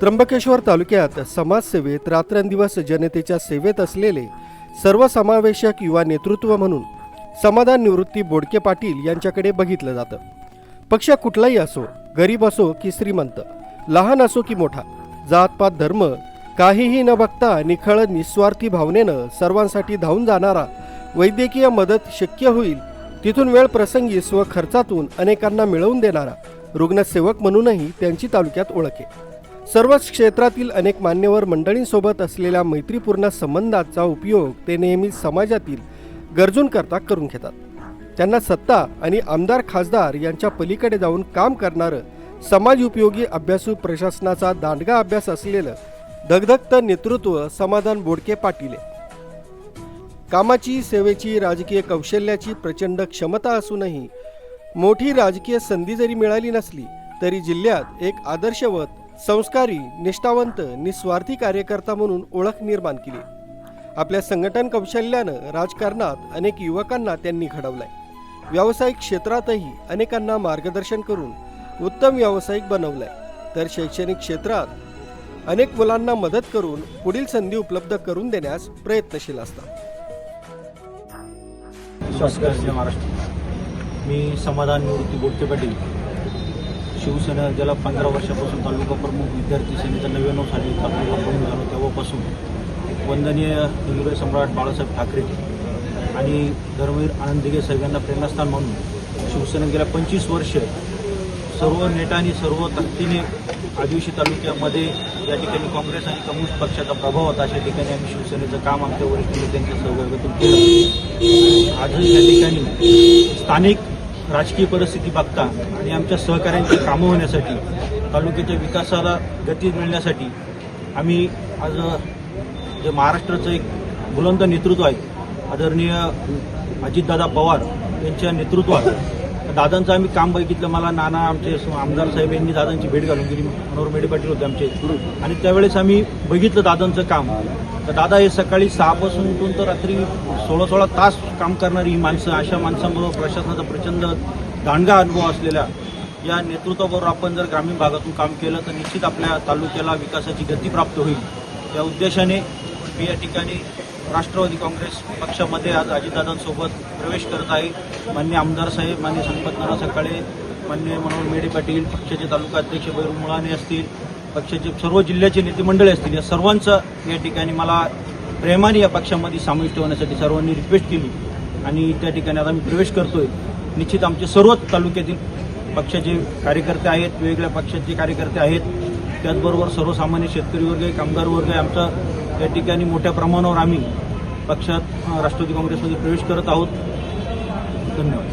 त्र्यंबकेश्वर तालुक्यात समाजसेवेत रात्रंदिवस जनतेच्या सेवेत असलेले सर्वसमावेशक युवा नेतृत्व म्हणून समाधान निवृत्ती बोडके पाटील यांच्याकडे बघितलं जातं. पक्ष कुठलाही असो गरीब असो की श्रीमंत लहान असो की मोठा जातपात धर्म काहीही न बघता निखळ निस्वार्थी भावनेनं सर्वांसाठी धावून जाणारा वैद्यकीय मदत शक्य होईल तिथून वेळ प्रसंगी स्वखर्चातून अनेकांना मिळवून देणारा रुग्णसेवक म्हणूनही त्यांची तालुक्यात ओळख आहे. सर्वच क्षेत्रातील अनेक मान्यवर मंडळींसोबत असलेल्या मैत्रीपूर्ण संबंधाचा उपयोग ते नेहमी समाजातील गरजूंकरता करून घेतात. त्यांना सत्ता आणि आमदार खासदार यांच्या पलीकडे जाऊन काम करणारं समाज उपयोगी अभ्यासू प्रशासनाचा दांडगा अभ्यास असलेलं धगधगत नेतृत्व समाधान बोडके पाटील कामाची सेवेची राजकीय कौशल्याची प्रचंड क्षमता असूनही मोठी राजकीय संधी जरी मिळाली नसली तरी जिल्ह्यात एक आदर्शवत संस्कारी निष्ठावंत निस्वार्थी कार्यकर्ता म्हणून ओळख निर्माण केली. आपल्या संघटन कौशल्यानं राजकारणात अनेक युवकांना त्यांनी घडवलंय. व्यावसायिक क्षेत्रातही अनेकांना मार्गदर्शन करून उत्तम व्यावसायिक बनवलंय. तर शैक्षणिक क्षेत्रात अनेक मुलांना मदत करून पुढील संधी उपलब्ध करून देण्यास प्रयत्नशील असतात. नमस्कार जय महाराष्ट्र. मी समाधान निवृत्ती बोडके पाटील. शिवसेना गेल्या पंधरा वर्षापासून तालुका प्रमुख विद्यार्थी सेनेचा नव्याण्णव साली तालुका प्रमुख झालो तेव्हापासून वंदनीय हिंदू सम्राट बाळासाहेब ठाकरे आणि धर्मवीर आनंद दिघे प्रेरणास्थान म्हणून शिवसेना गेल्या पंचवीस वर्ष सर्व नेटांनी सर्व ताकदीने आदिवासी तालुक्यामध्ये या ठिकाणी काँग्रेस आणि कम्युनिस्ट पक्षाचा प्रभाव होता. अशा ठिकाणी आम्ही शिवसेनेचं काम आमच्या वरिष्ठ नेत्यांच्या सहभागातून केलं. आजही या ठिकाणी स्थानिक राजकीय परिस्थिती बघता आणि आमच्या सहकाऱ्यांची कामं होण्यासाठी तालुक्याच्या विकासाला गती मिळण्यासाठी आम्ही आज जे महाराष्ट्राचं एक बुलंद नेतृत्व आहे आदरणीय अजितदादा पवार यांच्या नेतृत्वात दादांचं आम्ही काम बघितलं. मला नाना आमचे आमदार साहेब यांनी दादांची भेट घालून गेली मनोहर मेडे पाटील होते आमचे. आणि त्यावेळेस आम्ही बघितलं दादांचं काम. तर दादा हे सकाळी सहापासून उठून तर रात्री सोळा सोळा तास काम करणारी ही माणसं अशा माणसांबरोबर प्रशासनाचा प्रचंड दांडगा अनुभव असलेल्या या नेतृत्वाबरोबर आपण जर ग्रामीण भागातून काम केलं तर निश्चित आपल्या तालुक्याला विकासाची गती प्राप्त होईल. त्या उद्देशाने मी या ठिकाणी राष्ट्रवादी काँग्रेस पक्षामध्ये आज अजितदादांसोबत प्रवेश करत आहे. मान्य आमदार साहेब मान्य संपतनाना सकाळे मान्य मनोहर मेढे पाटील पक्षाचे तालुका अध्यक्ष बैरू मुळाने असतील पक्षाचे सर्व जिल्ह्याचे नेते मंडळी असतील या सर्वांचं या ठिकाणी मला प्रेमाने या पक्षामध्ये सामाविष्ट होण्यासाठी सर्वांनी रिक्वेस्ट केली आणि त्या ठिकाणी आता मी प्रवेश करतोय. निश्चित आमचे सर्वच तालुक्यातील पक्षाचे कार्यकर्ते आहेत वेगवेगळ्या पक्षाचे कार्यकर्ते आहेत. त्याचबरोबर सर्वसामान्य शेतकरी वर्ग आहे कामगार वर्ग आहे आमचा या ठिकाणी मोठ्या प्रमाणावर आम्ही पक्षात राष्ट्रवादी काँग्रेसमध्ये प्रवेश करत आहोत. धन्यवाद.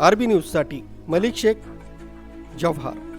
आरबी न्यूजसाठी मलिक शेख जव्हार.